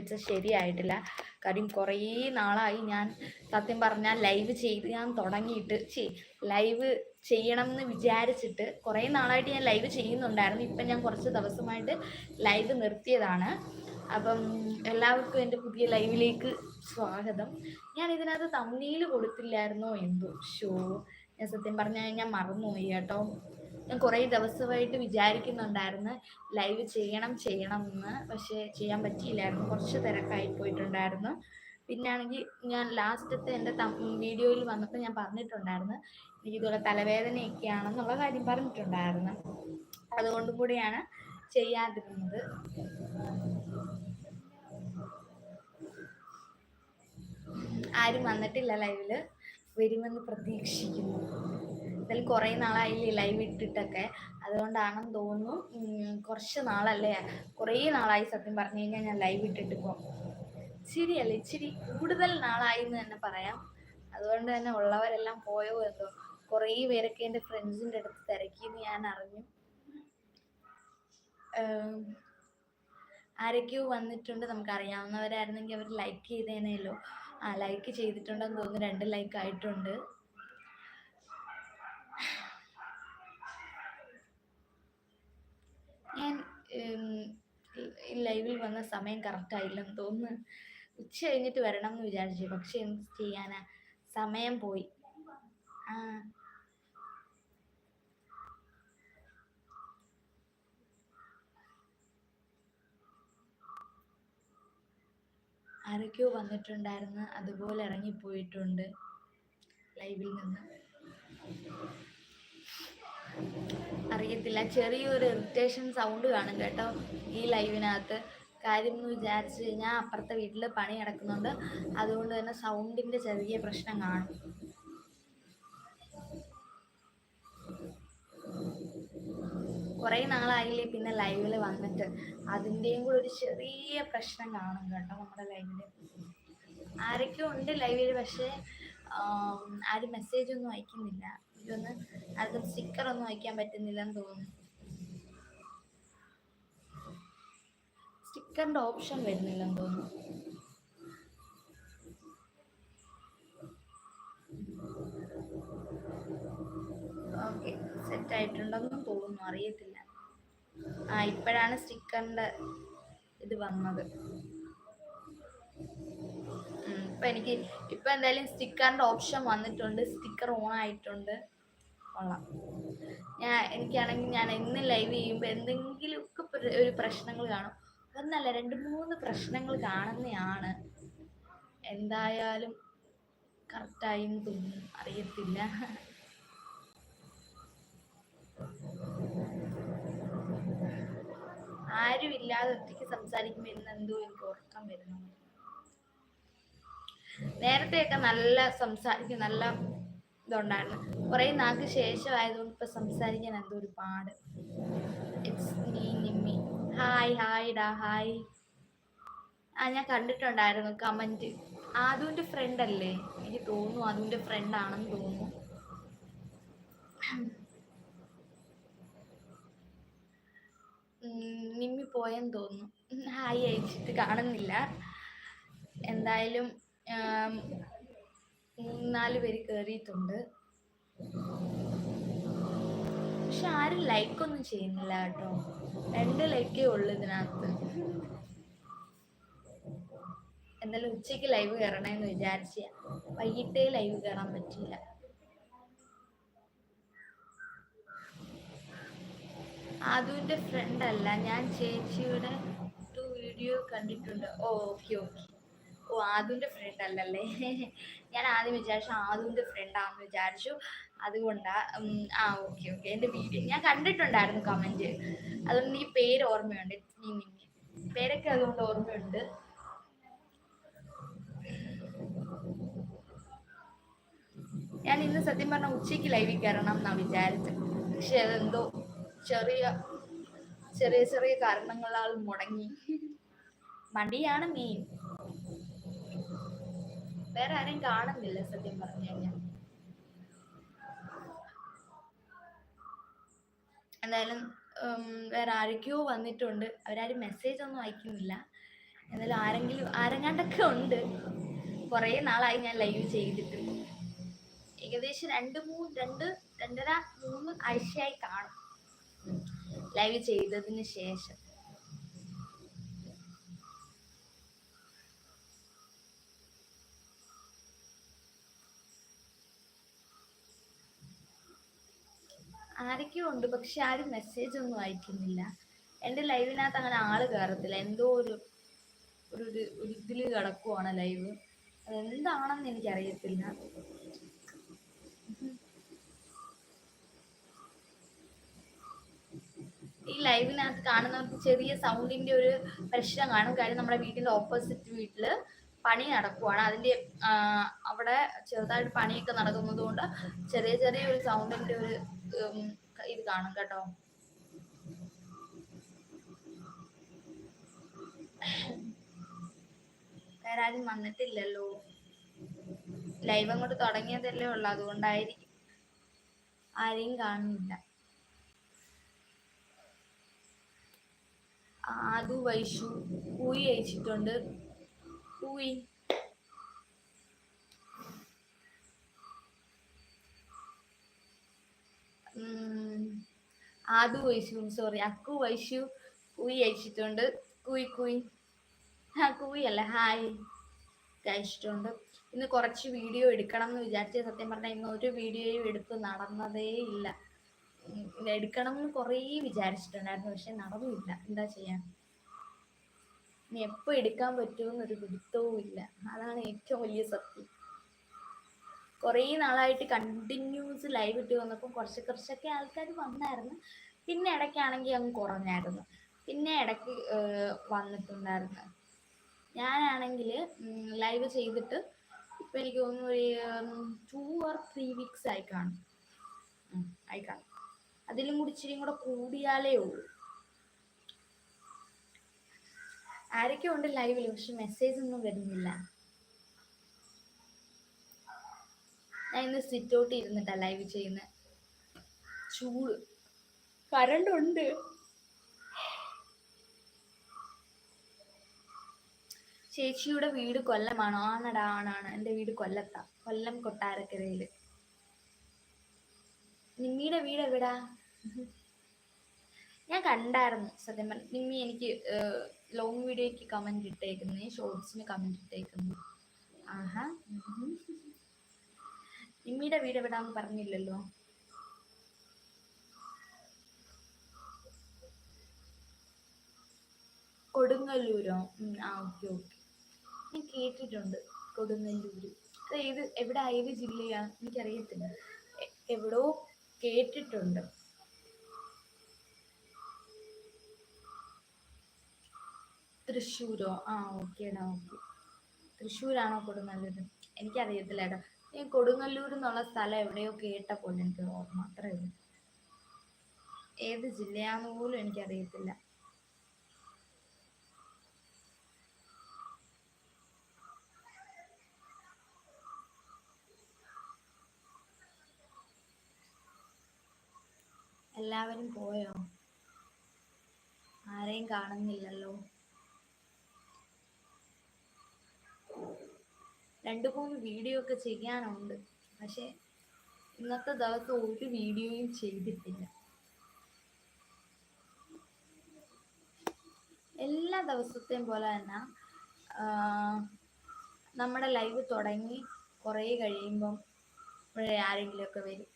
വെച്ചാൽ ശരിയായിട്ടില്ല. കാര്യം കുറേ നാളായി ഞാൻ സത്യം പറഞ്ഞാൽ ലൈവ് ചെയ്ത് ഞാൻ തുടങ്ങിയിട്ട്. ചേ ലൈവ് ചെയ്യണം എന്ന് വിചാരിച്ചിട്ട് കുറേ നാളായിട്ട് ഞാൻ ലൈവ് ചെയ്യുന്നുണ്ടായിരുന്നു. ഇപ്പം ഞാൻ കുറച്ച് ദിവസമായിട്ട് ലൈവ് നിർത്തിയതാണ്. അപ്പം എല്ലാവർക്കും എന്റെ പുതിയ ലൈവിലേക്ക് സ്വാഗതം. ഞാൻ ഇതിനകത്ത് തമ്മിൽ കൊടുത്തില്ലായിരുന്നോ എന്തോ? ഷോ ഞാൻ സത്യം പറഞ്ഞാൽ ഞാൻ മറന്നുപോയി കേട്ടോ. ഞാൻ കുറേ ദിവസമായിട്ട് വിചാരിക്കുന്നുണ്ടായിരുന്നു ലൈവ് ചെയ്യണം ചെയ്യണം എന്ന് പക്ഷേ ചെയ്യാൻ പറ്റിയില്ലായിരുന്നു. കുറച്ച് തിരക്കായി പോയിട്ടുണ്ടായിരുന്നു. പിന്നാണെങ്കിൽ ഞാൻ ലാസ്റ്റത്തെ എന്റെ വീഡിയോയിൽ വന്നപ്പോൾ ഞാൻ പറഞ്ഞിട്ടുണ്ടായിരുന്നു എനിക്ക് ഇതുപോലെ തലവേദനയൊക്കെയാണെന്നുള്ള കാര്യം പറഞ്ഞിട്ടുണ്ടായിരുന്നു. അതുകൊണ്ടും കൂടിയാണ് ചെയ്യാതിരുന്നത്. ആരും വന്നിട്ടില്ല ലൈവിൽ വരുമെന്ന് പ്രതീക്ഷിക്കുന്നു. എന്തായാലും കുറേ നാളായില്ലേ ലൈവ് ഇട്ടിട്ടൊക്കെ. അതുകൊണ്ടാണെന്ന് തോന്നുന്നു കുറച്ച് നാളല്ലേ? കുറേ നാളായി സത്യം പറഞ്ഞു കഴിഞ്ഞാൽ ഞാൻ ലൈവ് ഇട്ടിട്ട് പോകും ശരിയല്ലേ ഇച്ചിരി കൂടുതൽ നാളായി എന്ന് തന്നെ പറയാം. അതുകൊണ്ട് തന്നെ ഉള്ളവരെല്ലാം പോയോ എന്തോ. കുറേ പേരൊക്കെ എന്റെ ഫ്രണ്ട്സിന്റെ അടുത്ത് തിരക്കിയെന്ന് ഞാൻ അറിഞ്ഞു. ആരൊക്കെയോ വന്നിട്ടുണ്ട് നമുക്കറിയാവുന്നവരായിരുന്നെങ്കിൽ അവർ ലൈക്ക് ചെയ്തേനേലോ. ആ ലൈക്ക് ചെയ്തിട്ടുണ്ടെന്ന് തോന്നുന്നു രണ്ട് ലൈക്ക് ആയിട്ടുണ്ട് ഞാൻ ഉം, ഈ ലൈവിൽ വന്ന സമയം കറക്റ്റ് ആയില്ലെന്ന് തോന്നുന്നു. ഉച്ച കഴിഞ്ഞിട്ട് വരണം എന്ന് വിചാരിച്ചു. പക്ഷെ എന്ത് ചെയ്യാനാ? സമയം പോയി. ആ. ആരൊക്കെയോ വന്നിട്ടുണ്ടായിരുന്നു. അതുപോലെ ഇറങ്ങിപ്പോയിട്ടുണ്ട് ലൈവിൽ നിന്ന്. അറിയത്തില്ല. ചെറിയൊരു ഇറിറ്റേഷൻ സൗണ്ട് കാണും കേട്ടോ ഈ ലൈവിനകത്ത്. കാര്യം എന്ന് വിചാരിച്ചു കഴിഞ്ഞാൽ അപ്പുറത്തെ വീട്ടിൽ പണി നടക്കുന്നുണ്ട്. അതുകൊണ്ട് തന്നെ സൗണ്ടിന്റെ ചെറിയ പ്രശ്നം കാണും. കുറേ നാളായില്ലേ പിന്നെ ലൈവിൽ വന്നിട്ട്. അതിന്റെയും കൂടെ ഒരു ചെറിയ പ്രശ്നം കാണും കേട്ടോ നമ്മുടെ ലൈവിൽ ആരൊക്കെയോ ഉണ്ട് ലൈവിൽ പക്ഷേ ആരും മെസ്സേജ് ഒന്നും അയക്കുന്നില്ല. ഇതൊന്ന് ആർക്കും സ്റ്റിക്കർ ഒന്നും അയക്കാൻ പറ്റുന്നില്ലെന്ന് തോന്നുന്നു. സ്റ്റിക്കറിന്റെ ഓപ്ഷൻ വരുന്നില്ലെന്ന് തോന്നുന്നു. ഓക്കെ സെറ്റ് ആയിട്ടുണ്ടെന്നും തോന്നുന്നു. അറിയത്തില്ല. ആ ഇപ്പോഴാണ് സ്റ്റിക്കറിന്റെ ഇത് വന്നത്. ഇപ്പൊ എനിക്ക് ഇപ്പൊ എന്തായാലും സ്റ്റിക്കറിന്റെ ഓപ്ഷൻ വന്നിട്ടുണ്ട്. സ്റ്റിക്കർ ഓൺ ആയിട്ടുണ്ട്. കൊള്ളാം. ഞാൻ എനിക്കാണെങ്കിൽ ഞാൻ ഇന്ന് ലൈവ് ചെയ്യുമ്പോൾ എന്തെങ്കിലുമൊക്കെ ഒരു പ്രശ്നങ്ങൾ കാണും. ഒന്നല്ല രണ്ട് മൂന്ന് പ്രശ്നങ്ങൾ കാണുന്നതാണ് എന്തായാലും കറക്റ്റായി എന്ന് തോന്നുന്നു. അറിയത്തില്ല. ആരും ഇല്ലാതെ ഒറ്റയ്ക്ക് സംസാരിക്കുമ്പോൾ ഇന്ന് എന്തോ എനിക്ക് ഉറക്കം വരുന്നു നേരത്തെയൊക്കെ നല്ല സംസാരിക്കും നല്ല ഇതുണ്ടായിരുന്നു. കുറേ നാൾക്ക് ശേഷമായതുകൊണ്ട് ഇപ്പൊ സംസാരിക്കാൻ എന്തോ ഒരു പാട്. ഹായ് ഹായ് ഡാ ഹായ് ആ ഞാൻ കണ്ടിട്ടുണ്ടായിരുന്നു കമന്റ് ആദുവിന്റെ ഫ്രണ്ട് അല്ലേ? എനിക്ക് തോന്നുന്നു ആദുവിന്റെ ഫ്രണ്ട് ആണെന്ന് തോന്നുന്നു. നിമ്മി പോയെന്ന് തോന്നുന്നു. ഹായ് അയച്ചിട്ട് കാണുന്നില്ല. എന്തായാലും മൂന്നാൽ പേര് കയറിയിട്ടുണ്ട് പക്ഷെ ആരും ലൈക്ക് ഒന്നും ചെയ്യുന്നില്ല കേട്ടോ. രണ്ട് ലൈക്കേ ഉള്ളു ഇതിനകത്ത്. എന്തായാലും ഉച്ചയ്ക്ക് ലൈവ് കയറണമെന്ന് വിചാരിച്ച വൈകിട്ടേ ലൈവ് കയറാൻ പറ്റില്ല ആദുവിന്റെ ഫ്രണ്ട് അല്ല ഞാൻ ചേച്ചിയുടെ ടു വീഡിയോ കണ്ടിട്ടുണ്ട്. ഓ ഓക്കെ ഓക്കെ ഓ ആദുവിന്റെ ഫ്രണ്ട് അല്ലല്ലേ? ഞാൻ ആദ്യം വിചാരിച്ചു ആദുവിന്റെ ഫ്രണ്ട് ആണെന്ന് വിചാരിച്ചു. അതുകൊണ്ടാ ഉം, ആ ഓക്കെ ഓക്കെ എന്റെ വീഡിയോ ഞാൻ കണ്ടിട്ടുണ്ടായിരുന്നു കമന്റ് അതുകൊണ്ട് ഈ പേര് ഓർമ്മയുണ്ട്. പേരൊക്കെ അതുകൊണ്ട് ഓർമ്മയുണ്ട്. ഞാൻ ഇന്ന് സത്യം പറഞ്ഞ ഉച്ചയ്ക്ക് ലൈവിൽ കയറണം എന്നാ വിചാരിച്ചത് പക്ഷെ അതെന്തോ ചെറിയ ചെറിയ ചെറിയ കാരണങ്ങളാൽ മുടങ്ങി. മടിയാണ് മെയിൻ വേറെ ആരെയും കാണുന്നില്ല സത്യം പറഞ്ഞു കഴിഞ്ഞാൽ എന്തായാലും വേറെ ആരൊക്കെയോ വന്നിട്ടുണ്ട്. അവരാരും മെസ്സേജ് ഒന്നും അയക്കുന്നില്ല. എന്നാലും ആരെങ്കിലും ആരെങ്ങാണ്ടൊക്കെ ഉണ്ട്. കുറേ നാളായി ഞാൻ ലൈവ് ചെയ്തിട്ട്. ഏകദേശം രണ്ട് മൂന്ന് രണ്ട് രണ്ടര മൂന്ന് ആഴ്ചയായി കാണും. ലൈവ് ചെയ്തതിന് ശേഷം. ആരൊക്കെയോ ഉണ്ട് പക്ഷെ ആരും മെസ്സേജ് ഒന്നും അയക്കുന്നില്ല. എന്റെ ലൈവിനകത്ത് അങ്ങനെ ആൾ കയറത്തില്ല എന്തോ ഒരു ഒരു ഒരു ഇതിൽ കിടക്കുവാണ് ലൈവ് അതെന്താണെന്ന് എനിക്കറിയത്തില്ല. ഈ ലൈവിനകത്ത് കാണുന്നവർക്ക് ചെറിയ സൗണ്ടിന്റെ ഒരു പ്രശ്നം കാണും. കാര്യം നമ്മുടെ വീട്ടിന്റെ ഓപ്പോസിറ്റ് വീട്ടിൽ പണി നടക്കുവാണ്. അതിന്റെ അവിടെ ചെറുതായിട്ട് പണിയൊക്കെ നടക്കുന്നത് കൊണ്ട് ചെറിയ ചെറിയ ഒരു സൗണ്ടിന്റെ ഒരു ഇത് കാണും കേട്ടോ. വേറെ ആരും വന്നിട്ടില്ലല്ലോ. ലൈവ് അങ്ങോട്ട് തുടങ്ങിയതല്ലേ ഉള്ളു അതുകൊണ്ടായിരിക്കും. ആരെയും കാണുന്നില്ല. ആദു വൈഷു. പൂയി അയച്ചിട്ടുണ്ട്. പൂയി. ആദു വൈശു സോറി അക്കു വൈശു കുയി അയച്ചിട്ടുണ്ട്. കുയി കുയി. ആ കുയി അല്ല ഹായ്. കഴിച്ചിട്ടുണ്ട് ഇന്ന് കുറച്ച് വീഡിയോ എടുക്കണം എന്ന് വിചാരിച്ച സത്യം പറഞ്ഞാൽ ഇന്ന് ഒരു വീഡിയോയും എടുത്ത് നടന്നതേ ഇല്ല. എടുക്കണം എന്ന് കുറേ വിചാരിച്ചിട്ടുണ്ടായിരുന്നു പക്ഷെ നടന്നില്ല. എന്താ ചെയ്യാൻ ഇനി എപ്പോൾ എടുക്കാൻ പറ്റുമെന്നൊരു പിടുത്തവും ഇല്ല അതാണ് ഏറ്റവും വലിയ സത്യം. കുറേ നാളായിട്ട് കണ്ടിന്യൂസ് ലൈവ് ഇട്ട് വന്നപ്പോൾ കുറച്ച് കുറച്ചൊക്കെ ആൾക്കാർ വന്നായിരുന്നു. പിന്നെ ഇടയ്ക്കാണെങ്കിൽ അങ്ങ് കുറഞ്ഞായിരുന്നു. പിന്നെ ഇടയ്ക്ക് വന്നിട്ടുണ്ടായിരുന്നു. ഞാനാണെങ്കിൽ ലൈവ് ചെയ്തിട്ട് ഇപ്പം എനിക്ക് തോന്നുന്നു ഒരു ടു ഓർ ത്രീ വീക്സ് ആയി കാണും. ആയി കാണും. അതിലും കൂടി ഇച്ചിരി കൂടെ കൂടിയാലേ ഉള്ളൂ. ആരൊക്കെ ഉണ്ട് ലൈവിൽ പക്ഷെ മെസ്സേജ് ഒന്നും വരുന്നില്ല. ഞാൻ ഇന്ന് സിറ്റ് ഔട്ട് ഇരുന്നിട്ട ലൈവ് ചെയ്യുന്നത് ചൂട്. കറണ്ട് ഉണ്ട്. ചേച്ചിയുടെ വീട് കൊല്ലമാണോ? ആണടാ ആണാണ്. എന്റെ വീട് കൊല്ലത്താ. കൊല്ലം കൊട്ടാരക്കരയിൽ. നിമ്മിയുടെ വീട് എവിടാ? ഞാൻ കണ്ടായിരുന്നു സത്യം പറഞ്ഞു നിമ്മി എനിക്ക് ലോങ് വീഡിയോയ്ക്ക് കമന്റ് ഇട്ടേക്കുന്നു ഷോർട്സിന് കമന്റ് ഇട്ടേക്കുന്നു. ആഹാ. ഉം. നിമ്മിയുടെ വീട് എവിടാന്ന് പറഞ്ഞില്ലല്ലോ. കൊടുങ്ങല്ലൂരോ? ആ ഓക്കെ ഓക്കെ. ഞാൻ കേട്ടിട്ടുണ്ട് കൊടുങ്ങല്ലൂര്. അത് ഏത് എവിടെ ഏത് ജില്ലയാ? എനിക്കറിയത്തില്ല. എവിടോ കേട്ടിട്ടുണ്ട്. തൃശ്ശൂരോ? ആ ഓക്കേടാ ഓക്കെ. തൃശ്ശൂരാണോ കൊടുങ്ങല്ലൂർ എനിക്കറിയത്തില്ല ഏട്ടാ ഞാൻ കൊടുങ്ങല്ലൂർ എന്നുള്ള സ്ഥലം എവിടെയോ കേട്ട പോലെ എനിക്ക് ഓർമ്മ അത്രേ ഉള്ളൂ. ഏത് ജില്ലയാന്ന് പോലും എനിക്കറിയത്തില്ല. എല്ലാവരും പോയോ? ആരെയും കാണുന്നില്ലല്ലോ. രണ്ട് മൂന്ന് വീഡിയോ ഒക്കെ ചെയ്യാനുണ്ട്. പക്ഷെ ഇന്നത്തെ ദിവസം ഒരു വീഡിയോയും ചെയ്തിട്ടില്ല. എല്ലാ ദിവസത്തെയും പോലെ തന്നെ നമ്മുടെ ലൈവ് തുടങ്ങി കുറേ കഴിയുമ്പം ഇവിടെ ആരെങ്കിലുമൊക്കെ വരും.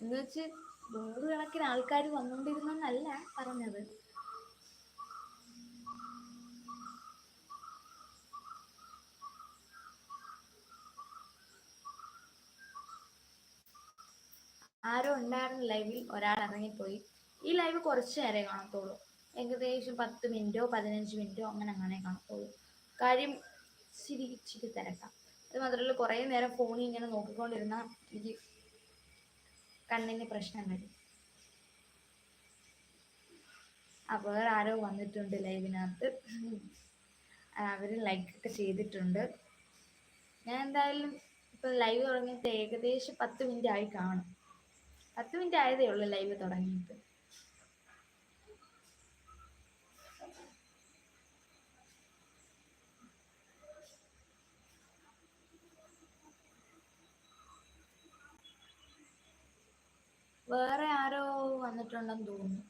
എന്ന് വെച്ച് നൂറുകണക്കിന് ആൾക്കാർ വന്നുകൊണ്ടിരുന്നെന്നല്ല പറഞ്ഞത്. ആരോ ഉണ്ടായിരുന്ന ലൈവിൽ ഒരാൾ ഇറങ്ങിപ്പോയി. ഈ ലൈവ് കുറച്ച് നേരെ കാണത്തുള്ളൂ. ഏകദേശം പത്ത് മിനിറ്റോ പതിനഞ്ച് മിനിറ്റോ അങ്ങനെ അങ്ങനെ കാണത്തുള്ളൂ. കാര്യം ഇച്ചിരി തിരക്കാം. അത് മാത്രമല്ല കുറേ നേരം ഫോണിൽ ഇങ്ങനെ നോക്കിക്കൊണ്ടിരുന്നാൽ എനിക്ക് കണ്ണിന് പ്രശ്നം വരും. അപ്പോൾ ആരോ വന്നിട്ടുണ്ട് ലൈവിനകത്ത് അവർ ലൈക്ക് ഒക്കെ ചെയ്തിട്ടുണ്ട്. ഞാൻ എന്തായാലും ഇപ്പം ലൈവ് തുടങ്ങിയിട്ട് ഏകദേശം പത്ത് മിനിറ്റ് ആയി കാണും. പത്ത് മിനിറ്റ് ആയതേ ഉള്ളു ലൈവ് തുടങ്ങിയിട്ട്. വേറെ ആരോ വന്നിട്ടുണ്ടെന്ന് തോന്നുന്നു.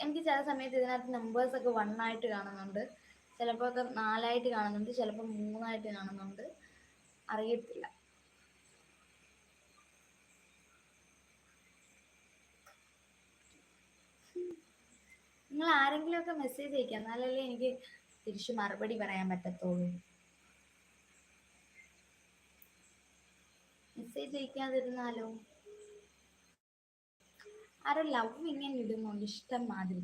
എനിക്ക് ചില സമയത്ത് ഇതിനകത്ത് നമ്പേഴ്സൊക്കെ വൺ ആയിട്ട് കാണുന്നുണ്ട്. ചിലപ്പോൾ ഒക്കെ നാലായിട്ട് കാണുന്നുണ്ട് ചിലപ്പോൾ മൂന്നായിട്ട് കാണുന്നുണ്ട്. അറിയത്തില്ല. നിങ്ങൾ ആരെങ്കിലും ഒക്കെ മെസ്സേജ് അയക്കുക എന്നാലല്ലേ എനിക്ക് തിരിച്ചു മറുപടി പറയാൻ പറ്റത്തുള്ളൂ. മെസ്സേജ് അയക്കാതിരുന്നാലോ? ആരോ ലവ് ഇങ്ങനെ ഇടുന്നുണ്ട്. ഇഷ്ടം മാതിരി.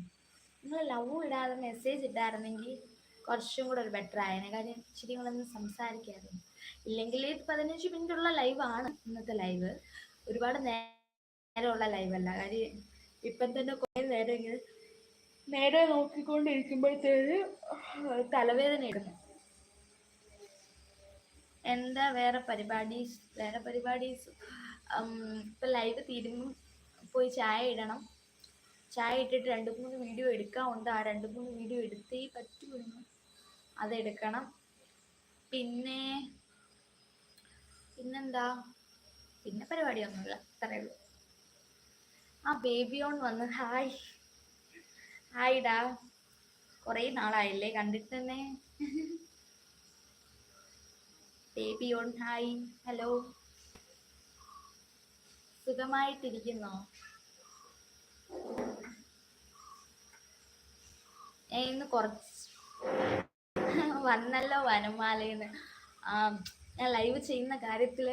നിങ്ങൾ ലവ് ഇടാതെ മെസ്സേജ് ഇട്ടായിരുന്നെങ്കിൽ കുറച്ചും കൂടെ ഒരു ബെറ്റർ ആയേനെ കാര്യം ഇച്ചിരി നിങ്ങളൊന്ന് ഒന്ന് സംസാരിക്കാമായിരുന്നു ഇല്ലെങ്കിൽ പതിനഞ്ച് ലൈവ് ആണ് ഇന്നത്തെ ലൈവ് ഒരുപാട് നേരമുള്ള അല്ല. കാര്യം ഇപ്പം തന്നെ കുറേ നേരം ഇങ്ങനെ നേരെ നോക്കിക്കൊണ്ടിരിക്കുമ്പോഴത്തേന് തലവേദന എടുക്കും. എന്താ വേറെ പരിപാടീസ് വേറെ പരിപാടീസ് ഇപ്പം ലൈവ് തീരുമ്പം പോയി ചായ ഇടണം. ചായ ഇട്ടിട്ട് രണ്ട് മൂന്ന് വീഡിയോ എടുക്കാറുണ്ട് ആ രണ്ട് മൂന്ന് വീഡിയോ എടുത്തേ പറ്റുള്ളൂ. അതെടുക്കണം പിന്നെ പിന്നെന്താ? പിന്നെ പരിപാടിയൊന്നുമില്ല. അത്രയേ ഉള്ളൂ. ആ ബേബി ഓൺ വന്ന്. ഹായ്. ഹായ് ഡാ കുറേ നാളായില്ലേ കണ്ടിട്ട് തന്നെ ബേബി ഓൺ ഹായ്. ഹലോ സുഖമായിട്ടിരിക്കുന്നോ? ഞാൻ ഇന്ന് കുറച്ച് വന്നല്ലോ വനമാലയെന്ന്. ഞാൻ ലൈവ് ചെയ്യുന്ന കാര്യത്തിൽ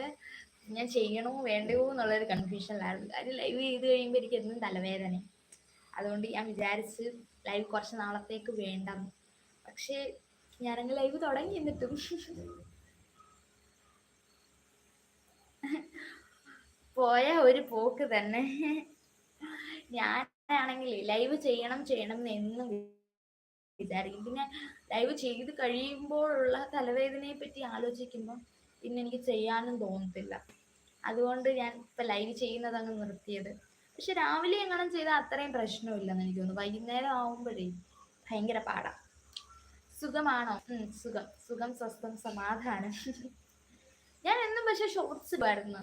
ഞാൻ ചെയ്യണോ വേണ്ടയോ എന്നുള്ളൊരു കൺഫ്യൂഷനിലായിരുന്നു കാര്യം ലൈവ് ചെയ്ത് കഴിയുമ്പോൾ എനിക്ക് എന്നും തലവേദന അതുകൊണ്ട് ഞാൻ വിചാരിച്ച് ലൈവ് കുറച്ച് നാളത്തേക്ക് വേണ്ടെന്ന് പക്ഷേ ഞാനങ്ങ് ലൈവ് തുടങ്ങി എന്നിട്ടും. പോയ ഒരു പോക്ക് തന്നെ. ഞാൻ ആണെങ്കിൽ ലൈവ് ചെയ്യണം ചെയ്യണം എന്ന് എന്നും വിചാരിക്കും. പിന്നെ ലൈവ് ചെയ്ത് കഴിയുമ്പോഴുള്ള തലവേദനയെ പറ്റി ആലോചിക്കുമ്പോൾ പിന്നെ എനിക്ക് ചെയ്യാനും തോന്നത്തില്ല. അതുകൊണ്ട് ഞാൻ ഇപ്പം ലൈവ് ചെയ്യുന്നത് അങ്ങ് നിർത്തിയത്. പക്ഷെ രാവിലെ എങ്ങനെ ചെയ്താൽ അത്രയും പ്രശ്നമില്ലെന്ന് എനിക്ക് തോന്നുന്നു. വൈകുന്നേരം ആവുമ്പോഴേ ഭയങ്കര പാടാ. സുഖമാണോ? സുഖം. സുഖം സ്വസ്ഥം സമാധാനം. ഞാൻ എന്നും പക്ഷെ ഷോർട്സ് ഇടുമായിരുന്നു.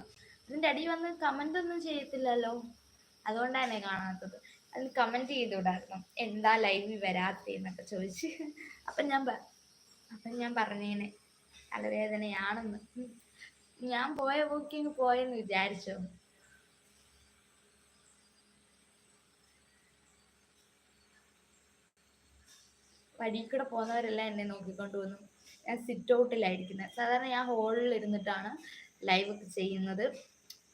അതിന്റെ അടി വന്ന് കമന്റ് ഒന്നും ചെയ്യത്തില്ലല്ലോ. അതുകൊണ്ടാണ് കാണാത്തത്. അതിന് കമന്റ് ചെയ്തുവിടായിരുന്നു എന്താ ലൈവിൽ വരാത്തേന്നൊക്കെ ചോദിച്ച്. അപ്പം ഞാൻ അപ്പം ഞാൻ പറഞ്ഞേനെ. തലവേദനയാണെന്ന്. ഞാൻ പോയ ബുക്കിങ് പോയെന്ന് വിചാരിച്ചോ? കൂടെ പോകുന്നവരെല്ലാം എന്നെ നോക്കിക്കൊണ്ട് വന്നു. ഞാൻ സിറ്റ് ഔട്ടിലായിരിക്കുന്നത് സാധാരണ ഞാൻ ഹോളിൽ ഇരുന്നിട്ടാണ് ലൈവ് ഒക്കെ ചെയ്യുന്നത്.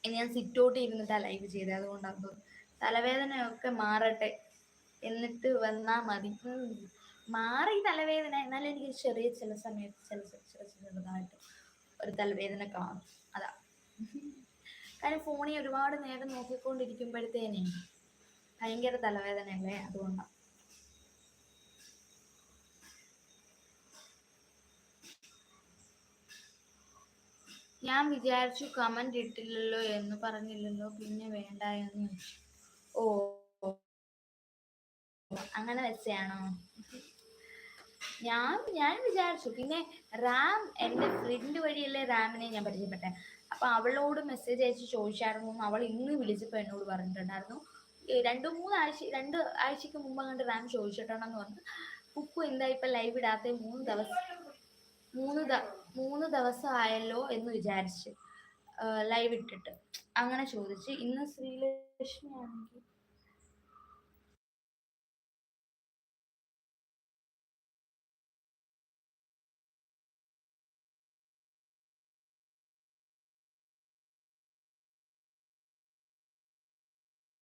ഇനി ഞാൻ സിറ്റ് ഔട്ടിൽ ഇരുന്നിട്ടാണ് ലൈവ് ചെയ്തത് തോന്നുന്നു തലവേദനയൊക്കെ മാറട്ടെ. എന്നിട്ട് വന്നാൽ മതി. മാറി തലവേദന. എന്നാലും എനിക്ക് ചെറിയ ചില സമയത്ത് ചില ചില ചെറുതായിട്ട് ഒരു തലവേദന കാണും. അതാ. കാരണം ഫോണിൽ ഒരുപാട് നേരം നോക്കിക്കൊണ്ടിരിക്കുമ്പോഴത്തേനെ ഭയങ്കര തലവേദനയല്ലേ? അതുകൊണ്ടാണ് ഞാൻ വിചാരിച്ചു കമന്റ് ഇട്ടില്ലല്ലോ എന്ന് പറഞ്ഞില്ലല്ലോ പിന്നെ വേണ്ട എന്ന് ഓ. അങ്ങനെ വെച്ചാണോ ഞാൻ ഞാൻ വിചാരിച്ചു. പിന്നെ റാം എന്റെ ഫ്രണ്ട് വഴിയല്ലേ റാമിനെ ഞാൻ പരിചയപ്പെട്ടെ. അപ്പൊ അവളോട് മെസ്സേജ് അയച്ച് ചോദിച്ചായിരുന്നു. അവൾ ഇന്ന് വിളിച്ചപ്പോൾ എന്നോട് പറഞ്ഞിട്ടുണ്ടായിരുന്നു. രണ്ടു രണ്ട് മൂന്ന് ആഴ്ച രണ്ട് ആഴ്ചക്ക് മുമ്പ് അങ്ങോട്ട് റാം ചോദിച്ചിട്ടുണ്ടെന്ന് പറഞ്ഞു. ഉപ്പു എന്താ ഇപ്പൊ ലൈവ് ഇടാത്ത? മൂന്ന് ദിവസം മൂന്ന് ദ മൂന്ന് ദിവസം ആയല്ലോ എന്ന് വിചാരിച്ച് ലൈവ് ഇട്ടിട്ട്. അങ്ങനെ ചോദിച്ച് ഇന്ന് ശ്രീലക്ഷ്മി ആണെങ്കിൽ